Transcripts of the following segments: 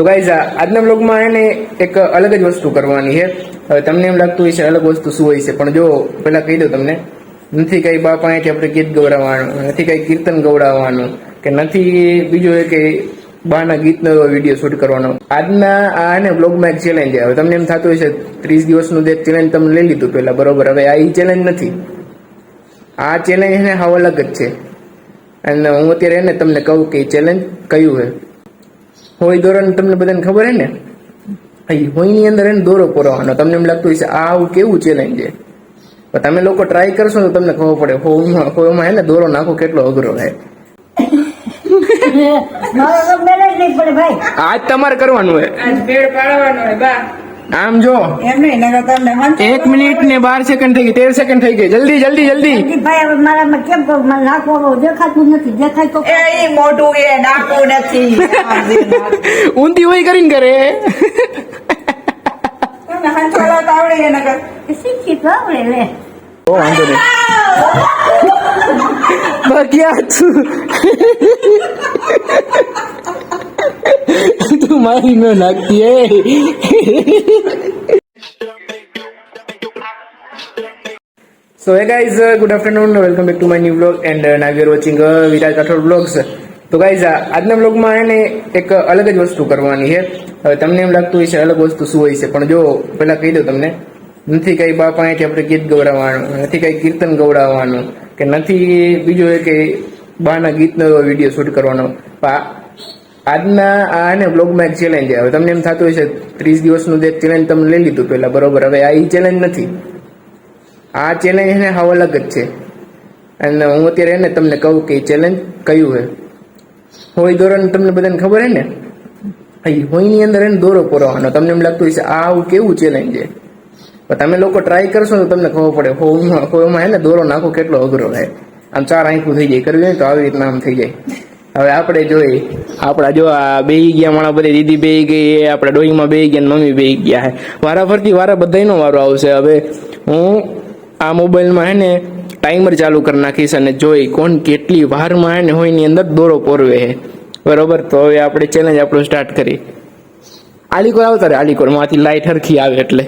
તો ગાઈઝ આજના બ્લોગમાં એને એક અલગ જ વસ્તુ કરવાની છે. હવે તમને એમ લાગતું હોય છે અલગ વસ્તુ શું હોય છે, પણ જો પેલા કહી દઉં તમને, નથી કઈ બાપા અહીંયાથી આપણે ગીત ગવડાવવાનું, નથી કઈ કીર્તન ગવડાવવાનું, કે નથી બીજું એ કે બાના ગીતનો વીડિયો શૂટ કરવાનો. આજના આ ને બ્લોગમાં એક ચેલેન્જ હવે તમને એમ થતું હોય છે ત્રીસ દિવસનું જે ચેલેન્જ તમે લઈ લીધું પહેલાં, બરોબર? હવે આ ઈ ચેલેન્જ નથી. આ ચેલેન્જ એને હાવ અલગ જ છે. અને હું અત્યારે એને તમને કહું કે ચેલેન્જ કયું છે? હોય દોરાનું તમને બધાને ખબર હે ને? હોયની અંદર એને દોરો પુરવાનો. તમને એમ લાગતું હશે આ આવું કેવું ચેલેન્જ છે? પણ તમે લોકો ટ્રાય કરશો તો તમને ખબર પડે હોમાં હોમાં હે ને દોરો નાખો કેટલો અઘરો છે મારો જ નહીં પડે ભાઈ. આજ તમારે કરવાનું છે આજ ભેળ પાડવાનો હોય બા. આમ જો. એમ નહીં નગર તમને એક મિનિટ ને બાર સેકન્ડ થઈ ગઈ તેર સેકન્ડ થઈ ગઈ. જલ્દી જલ્દી જલ્દી. ભાઈ હવે મારામાં કેમ કહું? મને નાખવો દેખાતું નથી દેખાય તો એ મોટું મોઢું એ નાકું નથી. ઊંધી હોય કરીને કરે વાંધો નહીં. બાકી આ તું મારી ન નાખતી so hey guys good afternoon welcome back to my new blog and now you're watching Viraj Rathod blogs તો ગાઈઝ આજના બ્લોગમાં એને એક અલગ જ વસ્તુ કરવાની છે. તમને એમ લાગતું છે અલગ વસ્તુ શું હોય છે? પણ જો પેલા કહી દઉં તમને. નથી કઈ બાપા અહીંથી આપણે ગીત ગવડાવવાનું, નથી કઈ કીર્તન ગવડાવવાનું, કે નથી બીજું એ કે બહારના ગીતનો વીડિયો શૂટ કરવાનો. આજના આ ને બ્લોગમાં એક ચેલેન્જ હવે તમને એમ થતું છે ત્રીસ દિવસનું એક ચેલેન્જ તમે લઈ લીધું પહેલાં, બરોબર. હવે આ એ ચેલેન્જ નથી. આ ચેલેન્જ એને હાવ અલગ જ છે. અને હું અત્યારે એને તમને કહું કે ચેલેન્જ કયું છે હોય દોરાનું તમને બધાને ખબર હે ને? હોયની અંદર એને દોરો પુરવાનો. તમને એમ લાગતું હશે, આ આવું કેવું ચેલેન્જ છે? તમે લોકો ટ્રાય કરશો તો તમને ખબર પડે હોમાં હોમાં હે ને દોરો નાખો કેટલો અઘરો છે આમ ચાર આંખું થઈ જાય, કરવી હોય તો આવી રીતના આમ થઈ જાય. હવે આપણે જોઈ. આપણા જો આ બેહી ગયા માણા બધી દીદી બેહી ગઈ એ આપણા ડોહીમાં બે ગયા મમ્મી બે ગયા હે. વારા ફરતી વારા બધાયનો વારો આવશે. હવે હું આ મોબાઈલમાં હે ને ટાઈમર ચાલુ કરી નાખીશ અને જોઈ કોણ કેટલી વારમાં હે ને હોય એની અંદર દોરો પોરવે હે. બરોબર? તો હવે આપણે ચેલેન્જ આપણું સ્ટાર્ટ કરી આલીકોર આવતા રે આલીકોર. માંથી લાઈટ હરખી આવે એટલે.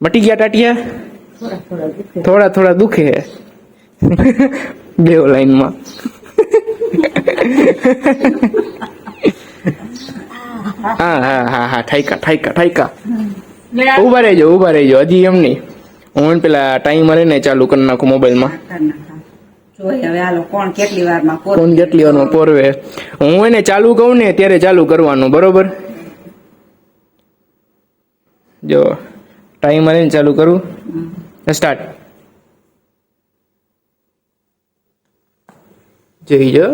મટી ગયા ટાટિયા? થોડા થોડા દુખે હે. બે લાઈનમાં. હા હા હા હા ઠાઈકા ઠાઈકા ઠાઈકા ઊભા રહેજો ઊભા રહેજો. હજી એમ નહીં. હું પેલા ટાઈમર ને ચાલુ કરી નાખું મોબાઈલમાં કોણ કેટલી વારમાં કેટલી પોરવે? હું એને ચાલુ કહું ને ત્યારે ચાલુ કરવાનું બરોબર? જો ટાઈમર ને ચાલુ કરું. સ્ટાર્ટ જોઈ જો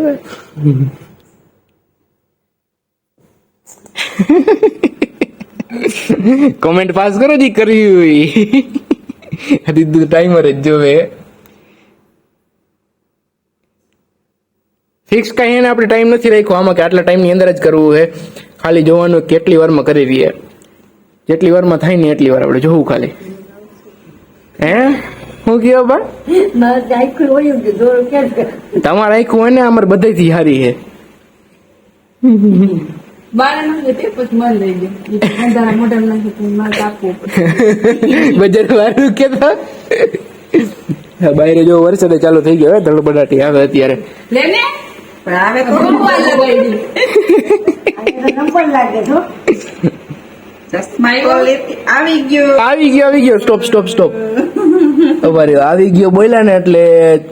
કોમેન્ટ પાસ કરો જી હોય દીધું ટાઈમર જ જોવે. ફિક્સ કઈ એને આપણે ટાઈમ નથી રાખ્યો. આમાં કે આટલા ટાઈમની અંદર જ કરવું છે. ખાલી જોવાનું કેટલી વારમાં કરી રહીએ. જેટલી વારમાં થાય ને એટલી વાર આપણે જોવું ખાલી. હે? હું કયો પણ તમારે આખું હોય ને અમારે તો મારે કાપવું પડે. બજાર વાળું જો વરસાદ ચાલુ થઈ ગયો હે બટાટી આવે અત્યારે. લે ને? પણ આવે તો. ભગવાન લગાડી નંબર લાગે છો ચશ્મા આવી ગયો. આવી ગયો આવી ગયો. સ્ટોપ સ્ટોપ સ્ટોપ અમારે આવી ગયો બોલ્યા ને એટલે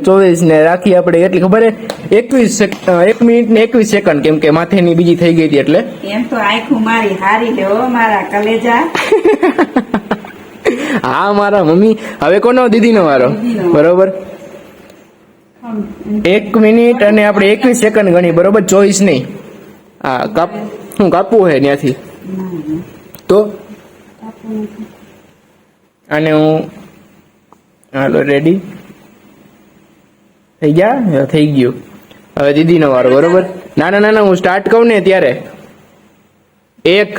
ચોવીસ ને રાખી આપણે એટલી ખબર હે એકવીસ એક મિનિટ ને એકવીસ સેકન્ડ કેમ કે માથેની બીજી થઈ ગઈ હતી એટલે. એમ તો આખું મારી હારી લેવો મારા કલેજા. હા મારા મમ્મી. હવે કોનો દીદીનો વારો? મારો બરોબર. એક મિનિટ અને આપણે એકવીસ સેકન્ડ ગણી બરોબર? ચોવીસ નહીં. હા કાપ હું કાપવું હે ત્યાંથી? તો? અને હું હાલો રેડી થઈ ગયા? થઈ ગયું. હવે દીદીનો વારો બરોબર? ના ના ના હું સ્ટાર્ટ કહું ને ત્યારે. એક.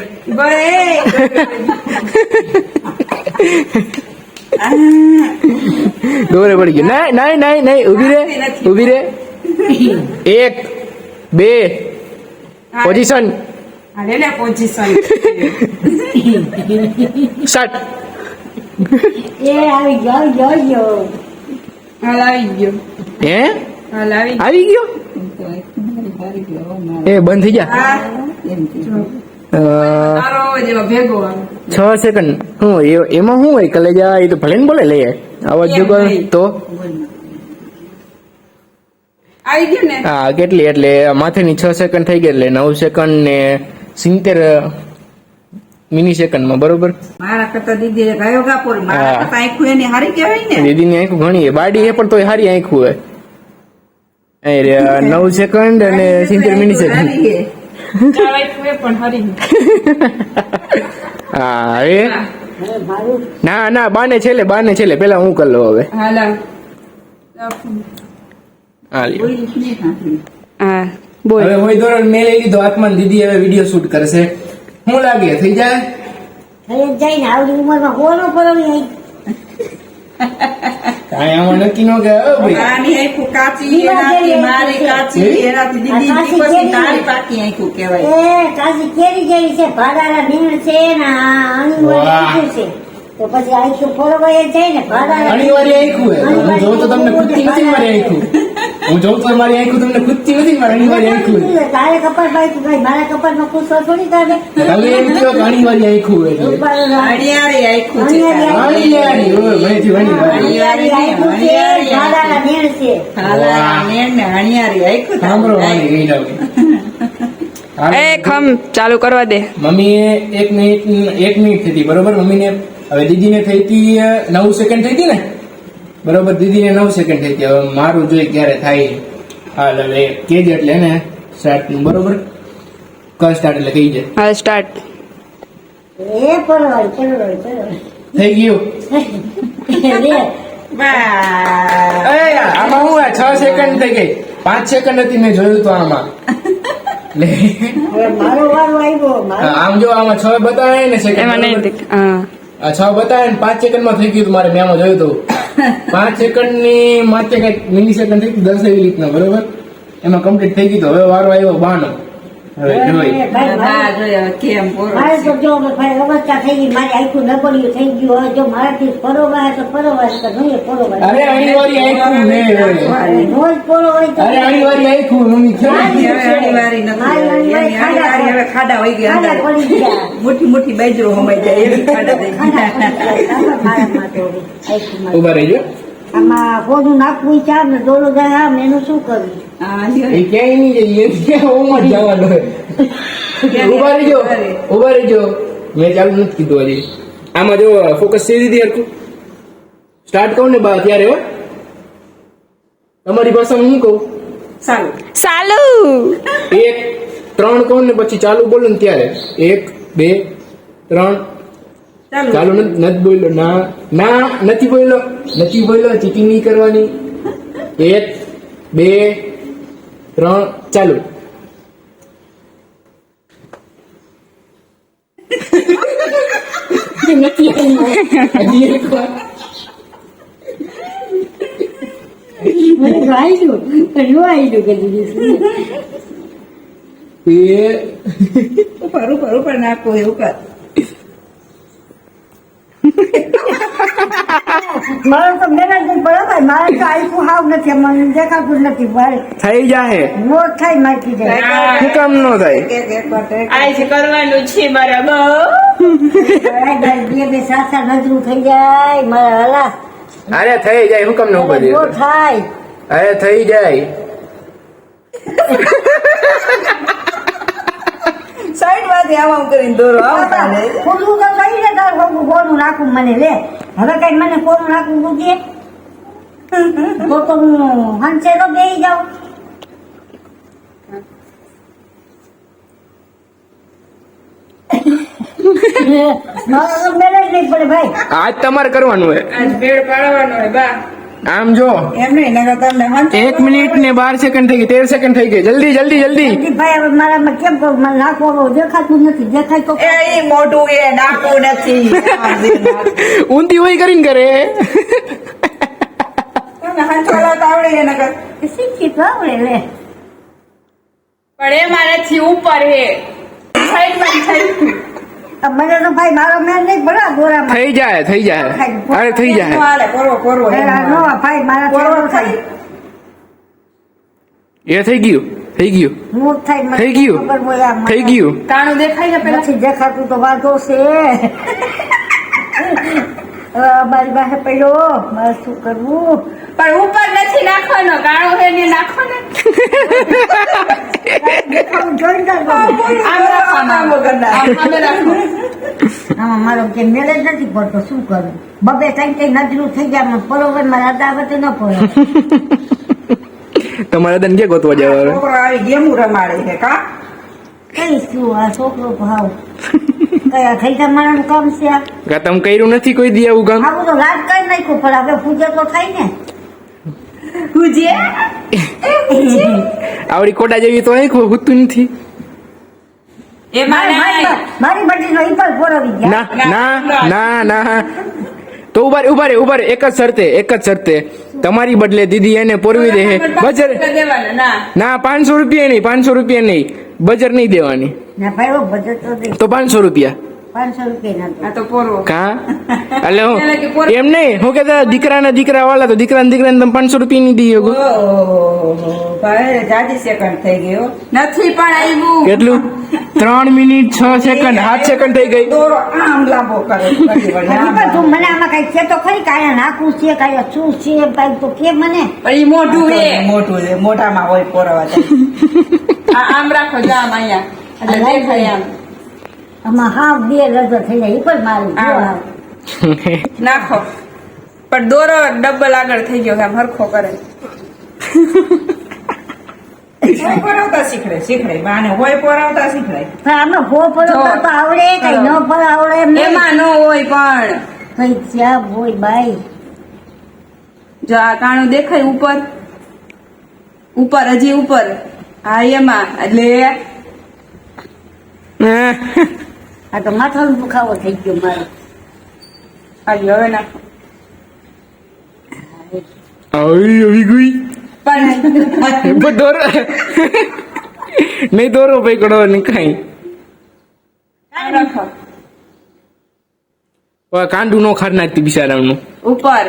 દોરે પડી ગયું. ના ના ના ના ઊભી રે ઊભી રે. એક બે. પોઝિશન પોઝિશન સ્ટાર્ટ એ આવી ગયો ગયો, ગયો. ગયો. હે? આવી આવી ગયો? એ બંધ થઈ જા. એવો ભેગો છ સેકન્ડ હું એમાં શું હોય? કલેજા એ તો ભલે ને બોલે લઈએ અવાજ જો તો? આવી ગયું ને? હા કેટલી? એટલે માથેની છ સેકન્ડ થઈ ગઈ એટલે નવ સેકન્ડ ને સિત્તેર મિની સેકન્ડમાં બરોબર? મારા કરતા દીદી ગયો ગાપોર. મારા કરતા આખું એની હારી કહેવાય ને. દીદીની આંખું ઘણી છે. બાડી એ પણ તોય સારી આંખું હોય. અહીં રે, નવ સેકન્ડ અને સિત્તેર મિની સેકન્ડ હારી હરી હા એ હવે? ના ના બાને છેલ્લે બાને છેલ્લે. પેલા હું કરી લો હવે. હાલ હા. હા હવે હોય ધોરણ મેં લઈ લીધો. હાથમાં દીદી હવે વીડિયો શૂટ કરશે. શું લાગે? થઈ જાય? થઈ જાય ને આવડી ઉંમરમાં કોનો પરણી કાંઈ આમાં નક્કી ન કે ભાઈ. આની આંખું કાચી એનાથી મારી કાચી એનાથી દીદી પછી તારી પાકી આંખું કહેવાય. એ કાશી કેરી જેવી છે? ભાડાના નીણ છે ને આ અણીવાળી વાહ. આંખું છે. તો પછી આંખું ફોરવાઈ જાય ને ભાડાના હું જોઉં તો તમને આંખું હું જોઉં છું મારી આંખું તમને ખુદતી નથી મારી વારી આંખું. તારે કપાળ ભાઈ ભાઈ મારા કપાળમાં પૂછવા થોડી તારે તમે એમ કહો ઘણી વારી આંખું એટલે હળિયાળી આંખું છે. આંખું છે. હાલા નેણ ને અણિયારી આંખું સાંભળો થાય. ગઈ જાવ એ ખમ ચાલુ કરવા દે. મમ્મીએ એક મિનિટ એક મિનિટ થઈ હતી બરોબર? મમ્મીને હવે દીદીને થઈ હતી નવ સેકન્ડ થઈ હતી ને? બરોબર દીદીને નવ સેકન્ડ થઈ હવે મારું જોઈ ક્યારે થાય. હાલ હવે કેજ એટલે ને સ્ટાર્ટ બરોબર? કર સ્ટાર્ટ એટલે કહી જાય હા સ્ટાર્ટ એ પરવાળી થઈ ગયું. આમાં હું આ છ સેકન્ડ થઈ ગઈ. પાંચ સેકન્ડ હતી મેં જોયું તો આમાં. લે. હવે મારો વારો આવ્યો મારો. આમ જો આમાં છ બતાવે ને સેકન્ડ છ બતાવે ને પાંચ સેકન્ડમાં થઈ ગયું હતું મારે મેં આમાં જોયું હતું પાંચ સેકન્ડની માથે કંઈક મિની સેકન્ડ થઈ દસ એવી રીતના, બરોબર એમાં કમ્પ્લીટ થઈ ગયું. હવે વારો આવ્યો બાનો કેમ તો જો અવસ્થા થઈ ગઈ મારી આખું નબળિયું થઈ ગયું હવે જો મારાથી પરોવાય તો પરોવાય તો નહીં પરોવાય. અરે આની વારી આખું ને રોજ પરોવાય તો અરે આની વારી આખું મમ્મી હવે ખેડી વહી ગયા ખાડા અંદર. પડી ગયા. મોટી મોટી બાજરો હમાઈ જાય એવી ખાડા થઈ ગયા. ઊભા રહેજો. આમાં કોનું નાખવું ચાર ને ડોલો જાય આમ એનું શું કરવું? એ ક્યાંય નહીં જઈએ ક્યાં ઓમાં જ ઊભા રહેજો ઊભા રહેજો. મેં ચાલુ નથી કીધું હજી. આમાં જો ફોકસ થઈ દીધી હરખું. સ્ટાર્ટ કહું ને બા ત્યારે હો. તમારી ભાષામાં હું કહું? સારું. ચાલુ. એક ત્રણ કહું ને પછી ચાલુ બોલું ને ત્યારે. એક બે ત્રણ ચાલુ. નથી બોલ્યો. ના ના નથી બોલ્યો. નથી બોલ્યો ચીટિંગ નહીં કરવાની. એક બે ત્રણ ચાલુ. નથી. હજી એક વાર. મને તો આયલું પણ નો આયલું કદી દિવસે. બે ઉપર ઉપર ઉપર નાખો એ ઉપર મારો તો નહીં મારે તો આયલું હાવ નથી. મને દેખાતું નથી. મારે થઈ જાહે. નો થાય મારથી જાય. શું કામ નો થાય? આજ કરવાનું છે બરાબર બે બે સાત નજરું થઈ જાય મારા હલા. અરે થઈ જાય. હું કામ નો ઊભા થાય. અરે થઈ જાય. સાઈડમાંથી આમ આમ કરીને દોરો આમ તાને. ખુલ્લું તો થઈ ને તાર બહુ કોનું નાખવું મને લે. હવે કઈ મને કોનું નાખવું પૂછીએ તો તો હું હંસે તો બેસી જાઉં. મારો તો મેળ જ નહીં પડે ભાઈ. આજ તમારે કરવાનું હોય. આજ ભેળ પાડવાનો હોય બા. આમ જો. એમ નહીં નકર તમને એક મિનિટ ને બાર સેકન્ડ થઈ ગઈ તેર સેકન્ડ થઈ ગઈ. જલ્દી જલ્દી જલ્દી. ભાઈ હવે મારામાં કેમ કરું મને નાખવું દેખાતું નથી. દેખાય તો એ મોટું એ નાખવું નથી. ઊંધી હોય કરીને કરે. પણ એ મારાથી ઉપર હે. સાઈડ આ મને તો ભાઈ મારો મેળ નહીં પડે ગોરા થઈ જાય થઈ જાય. અરે થઈ જાય. હાલે નો ભાઈ મારા ચેડો થાય એ થઈ ગયું થઈ ગયું. હું થાય મને થઈ ગયું. થઈ ગયું. કાણું દેખાય ને પેલા? દેખાતું તો વાંધો છે. મારી અમારી પાસે પડ્યો. મારે શું કરવું? પણ ઉપર નથી નાખવાનો કાળો હે ને નાખો ને. મારો કે મેળ નથી પડતો શું કરું બબે કઈ કઈ નજરું થઈ ગયા મને મારા અદાવતે ન પડે તમારે તને ક્યાં ગોતવા જવા હવે? છોકરો આવી ગેમું રમાડે છે કા? કઈ શું આ છોકરો ભાવ? કયા થઈ ગયા મારા કામ છે આ? તમે કર્યું નથી કોઈ દી આવું કામ? આવું તો રાત કરી નાખ્યું પણ હવે પૂજા તો થાય ને. આવડી કોડા જેવી તો એક હુતું નથી. એમાં મારી- મારી નાય. મારી બટીનો ઈ પણ પોરવી ગયા. ના ના ના ના. તો ઊભા રે ઊભા રે ઊભા રે. એક જ શરતે એક જ શરતે. તમારી બદલે દીદી એને પોરવી દે હે. બજર ના. ના પાંચસો રૂપિયા નહીં પાંચસો રૂપિયા નહીં. બજર નહીં દેવાની. ના ભાઈ ઓ બજેટ તો દે. તો પાંચસો રૂપિયા. ના એમ નહીં. હું કેતા દીકરાના દીકરા વાળા તો દીકરાના દીકરાને તમે પાંચસો રૂપિયા ની દઈ શકો ઓહો ભાઈ જાજી સેકન્ડ થઈ ગયો. નથી પણ આવ્યું કેટલું? ત્રણ મિનિટ છ સેકન્ડ સાત સેકન્ડ થઈ ગઈ. આમ લાંબો કરે. મને આમાં કઈ છે તો ખરી કાયા નાખું છે કાયા શું છે ભાઈ તો કે મને? ઈ મોઢું હે મોટું છે મોઢામાં હોય પોરવા આમ રાખો જામ અહીંયા. એટલે દેખાય આમ. આમાં હા બે રજો થઈ જાય ઈ પણ મારું જો નાખો. પણ દોરો ડબલ આગળ થઈ ગયો આમ હરખો કરે. હોય શીખડે શીખડે. બાને હોય પોરાવતા શીખડાય. પણ આમાં ભો તો આવડે કઈ ન પણ આવડે એમાં ન હોય પણ. કઈ જ્યાં હોય બાઈ. જો આ કાણું દેખાય ઉપર. ઉપર હજી ઉપર. હા એમાં. એટલે આ તો માથાનો દુખાવો થઈ ગયો મારો. હાલી હવે ના આવી આવી ગઈ. પણ દોરો નહીં દોરો પકડો નહીં કઈ. કાંડું નો ખાર નાખતી બિચારાનું ઉપર.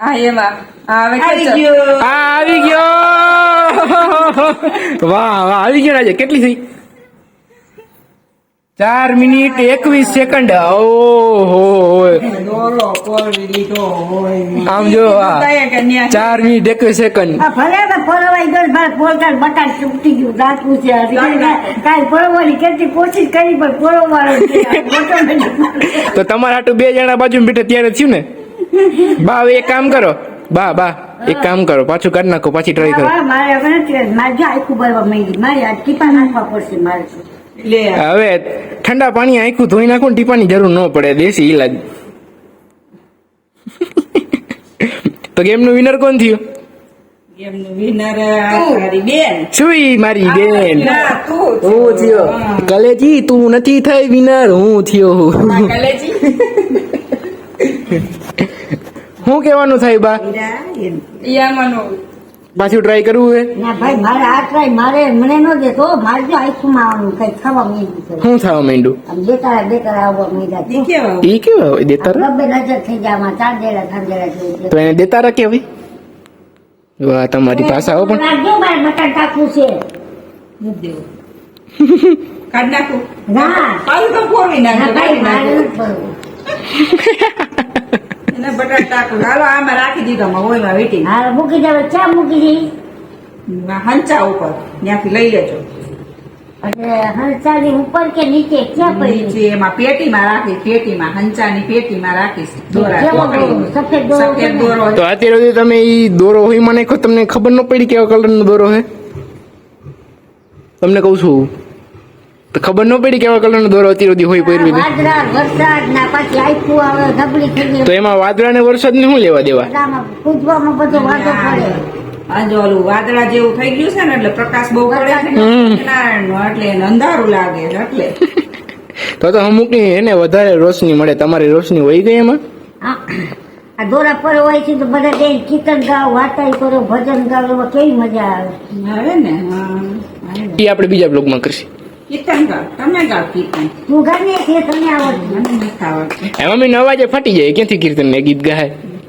હા એમાં આવી ગયો. આવી ગયો. વાહ વાહ આવી ગયો રાજા. આજે કેટલી થઈ? ચાર મિનિટ એકવીસ સેકન્ડ. ઓહો. આમ જો? ચાર મિનિટ એકવીસ સેકન્ડ. તો તમારા આટલું બે જણા બાજુ બેઠા ત્યારે થયું ને? બા હવે એક કામ કરો. બા બા એક કામ કરો. પાછું કરી નાખો પાછી ટ્રાય કરો. મારે. મારે આખું ભરવા માંડી. મારે આ ટીપા નાખવા પડશે મારે. હવે ઠંડા પાણી આખું ધોઈ નાખો ને ટીપાની જરૂર ન પડે દેશી ઈલાજ. તો ગેમનું વિનર કોણ થયું? હું. કલેજી તું નથી થઈ વિનર હું થયો. શું કહેવાનું થાય બા? નો પાછું ટ્રાય કરવું હે ના ભાઈ મારે આ ટ્રાય મારે મને ન દેતો મારે જો આખું માં આવવાનું કઈ ખાવા માંડ્યું શું થવા માંડ્યું? આમ બેતારા બેતારા આવવા માંડ્યા ઈ કેવા? ઈ કેવા? હોય દેતા રા? બબ્બે નજર થઈ ગયા આમાં ચાર જેડા ચાર જેડા તો એને દેતા રા કેવાય વાહ તમારી પાસે આવો પણ. રાખજો મારે બટાટ ટાકવું છે. કાઢ નાખું? ના. પાછું તો પોરવી ના નાખજો ભાઈ મારે નાખજો નથી ભરવું. એને બટાટા હાલો આમાં રાખી દીધો માં વીટી હાલ મૂકી દેવે ચા મૂકી દઈ હંચા ઉપર. ત્યાંથી લઈ લેજો. હંસાની ઉપર કે નીચે? ક્યાં પડી? નીચે એમાં પેટીમાં રાખી પેટીમાં હંચાની પેટીમાં રાખીશ. સફેદ દોરો તો અત્યારે સુધી તમે ઈ દોરો હોય મને તમને ખબર ન પડી કેવા કલરનો દોરો હે. તમને કહું છું. તો ખબર ન પડી કેવા કલરનો દોરો અતિરોધી હોય પહેરવી તો એમાં વાદળા ને વરસાદ ને શું લેવા દેવા? બધામાં કૂદવામાં બધો વાંધો પડે. આ જો ઓલું વાદળા જેવું થઈ ગયું છે ને એટલે પ્રકાશ બહુ પડે છે ને હમ. સત્યનારાયણનો એટલે અંધારું લાગે એટલે. તો તો અમુકની એને વધારે રોશની મળે તમારી રોશની હોય ગઈ એમાં? આ દોરા પર હોય છે તો બધા જઈને કીર્તન ગાવ વાર્તાઈ કરો ભજન ગાવ એમાં કેવી મજા આવે? ને હા આવે ને. એ આપણે બીજા બ્લોગમાં કરશું. કીર્તન ગાવ તમે ગાવ કીર્તન તું ગાને છે તને આવડતું. મને નથી આવડતું. એ મમ્મીનો અવાજે ફાટી જાય. ક્યાંથી કીર્તન ને ગીત ગાય?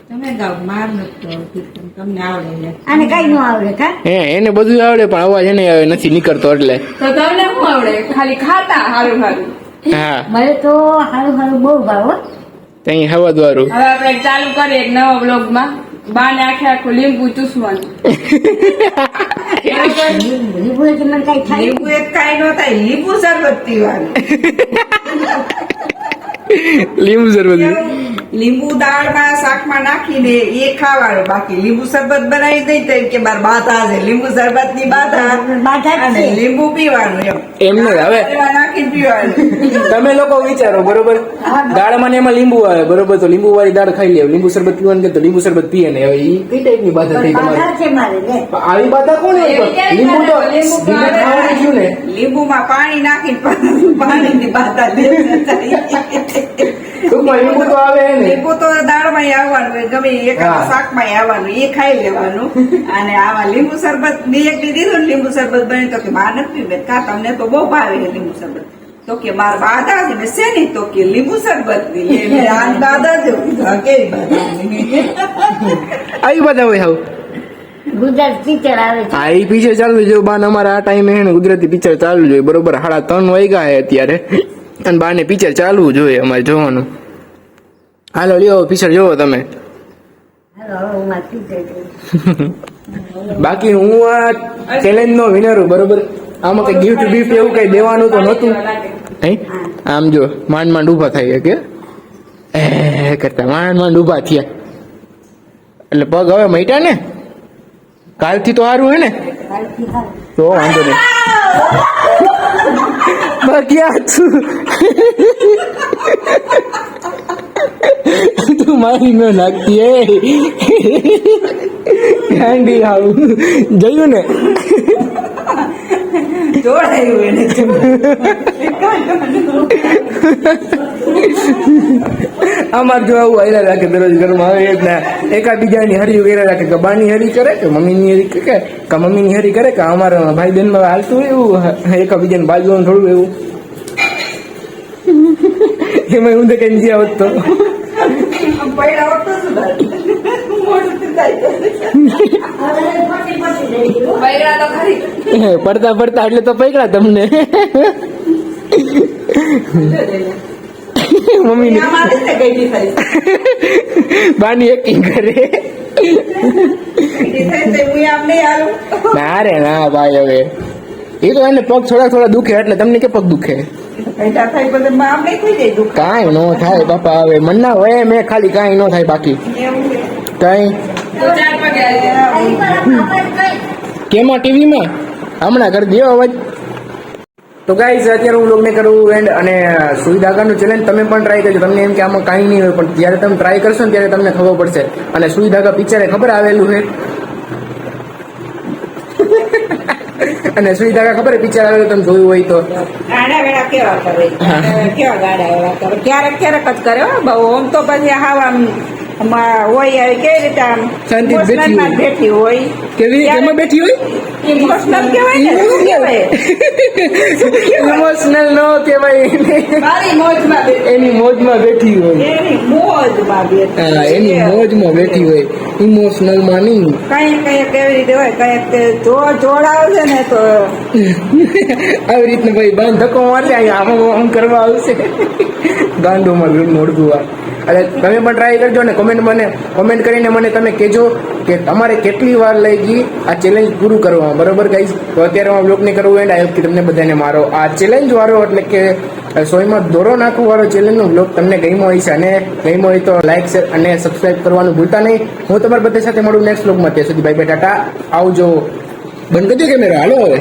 તમે ગાવ માર નથી કીર્તન. તમને આવડે છે કઈ ન આવડે કા? હે એને બધું આવડે પણ અવાજ એને નથી નીકળતો એટલે. તો તમને શું આવડે? ખાલી ખાતા હારું હારું. હા. મને તો સારું સારું બહુ ભાવ ત્યાં હવા દ્વારું હવે આપણે ચાલુ કરીએ એક નવા બ્લોગમાં બાને આખે આખું લીંબુ ચૂસવાનું. લીંબુ લીંબુથી કઈ થાય લીંબુ એક કાંઈ નો થાય લીંબુ શરબત પીવાનું. લીંબુ શરબત લીંબુ દાળમાં શાકમાં નાખીને એ ખાવાનું. બાકી લીંબુ શરબત બનાવી દઈ તો કે બાર બાધા છે લીંબુ શરબતની બાધા અને લીંબુ પીવાનું એમ. એમ નહીં હવે નાખીને પીવાનું. તમે લોકો વિચારો બરોબર? દાળમાં ને એમાં લીંબુ આવે બરોબર? તો લીંબુ વાળી દાળ ખાઈ લે લીંબુ શરબત પીવાનું કે તો લીંબુ શરબત પીએ ને? હવે એ કઈ ટાઈપની બાધા થઈ તમારી. આવી બાધા કોણ તો? લીંબુ તો લીંબુ ખાવાનું ને? લીંબુમાં પાણી નાખીને પાણીની બાધા લે ટૂંકમાં લીંબુ તો આવે ને? લીંબુ તો દાળમાં આવવાનું ગમે એક. શાકમાં આવવાનું એ ખાઈ લેવાનું. અને આવા લીંબુ શરબત મેં એક દીધું ને લીંબુ શરબત બની તો કે માર નથી પીવે કા તમને તો બહુ ભાવે લીંબુ શરબત. તો કે માર બાદા જ ને શેની તો કે લીંબુ શરબત છે હા, આવી બધા હોય હવે. ગુજરાત ટીચર આવે છે. હા એ પિક્ચર ચાલુ જો બાન અમારા આ ટાઈમે હે ગુજરાતી પિક્ચર ચાલુ જોઈએ. બરોબર સાડા ત્રણ વાગ્યા હે અત્યારે. અને બાને પિક્ચર ચાલવું જોઈએ અમારે જોવાનું. હાલો લ્યો પિક્ચર જોવો તમે. બાકી હું આ ચેલેન્જ નો વિનર હું બરોબર? આમાં કઈ ગિફ્ટ બિફ્ટ એવું કઈ દેવાનું તો હે? આમ જો માંડ માંડ ઊભા થાય કે એ કરતા માંડ માંડ ઊભા થયા. એટલે પગ હવે મૈટા ને? કાલથી તો સારું હે ને? તો વાંધો નહીં. બાકી તું મારી ન નાખતી એ. ગાંડી આવું જોયું ને? અમાર જો આવું હાલ્યા રાખે દરરોજ ઘરમાં આવે એ જ ના એકા બીજાની હરી વગેરે રાખે કે બાની હરી કરે કે મમ્મીની હરી કરે કે મમ્મીની હરી કરે કે અમારા ભાઈ બહેનમાં હાલતું એવું એકા બીજાને બાજુ થોડું એવું. એમાં હું તો કઈ નથી આવતો પૈડા આવતો શું થાય? મોઢું થાય હવે પછી પછી લઈ ગયું. બૈરા તો ખરી પડતા પડતા એટલે તો પૈકડા તમને. મમ્મી બાની એક્ટિંગ કરે. ના રે, ના ભાઈ હવે. એ તો એને પગ થોડા થોડા દુખે એટલે તમને કે પગ દુખે? કાંઈ નો થાય બાપા, હવે મનના હોય, મેં ખાલી કાંઈ નો થાય બાકી. કાંઈ? કેમાં ટીવીમાં? હમણાં કરી દો અવાજ. તો ગાઈઝ અત્યારે હું લોગને કરું એન્ડ અને સુઈ ધાગાનું ચેલેન્જ તમે પણ ટ્રાય કરજો. તમને એમ કે આમાં કાંઈ નહીં હોય પણ જ્યારે તમે ટ્રાય કરશો ને ત્યારે તમને ખબર પડશે. અને સુઈ ધાગા પિક્ચરે ખબર આવેલું છે. અને સુઈ ધાગા ખબર પિક્ચર આવેલું તમે જોયું હોય તો. ગાડા વેડા કેવા કરે? કેવા ગાડા વેડા કરે? ક્યારેક ક્યારેક જ કરે હો બહુ. આમ તો પછી હાવ આમ આમાં હોય કેવી રીતે આમ બેઠી માં હોય. કેવી કેમાં બેઠી હોય? ઇમોશનલ કહેવાય ને શું કહેવાય? ઇમોશનલ નો કહેવાય મારી મોજમાં એની મોજમાં બેઠી હોય. એની મોજમાં બેઠી હા એની મોજમાં બેઠી હોય. ઇમોશનલમાં નહીં. કઈ કંઈક કેવી રીતે હોય? કંઈક તે જો ને તો આવી રીતના ભાઈ બાંધ ધક્કો મારશે અહીંયા આમ આમ કરવા આવશે. ગાંડોમાં મોડું વાર એટલે તમે પણ ટ્રાય કરજો ને કોમેન્ટ મને કોમેન્ટ કરીને મને તમે કહેજો કે તમારે કેટલી વાર લઈ ગઈ આ ચેલેન્જ પૂરું કરવામાં. બરોબર ગાઈઝ તો અત્યારે હું બ્લોગને કરવું એન્ડ આવ્યો કે તમને બધાને મારો આ ચેલેન્જ વાળો એટલે કે સોયમાં દોરો નાખવા વાળો ચેલેન્જનો બ્લોગ તમને ગમ્યો હોય છે અને ગમ્યો હોય તો લાઈક શેર અને સબસ્ક્રાઇબ કરવાનું ભૂલતા નહીં. હું તમારા બધા સાથે મળું નેક્સ્ટ બ્લોગમાં ત્યાં સુધી બાય બાય ટાટા. આવજો. બંધ કરજો કેમેરા હાલો હવે.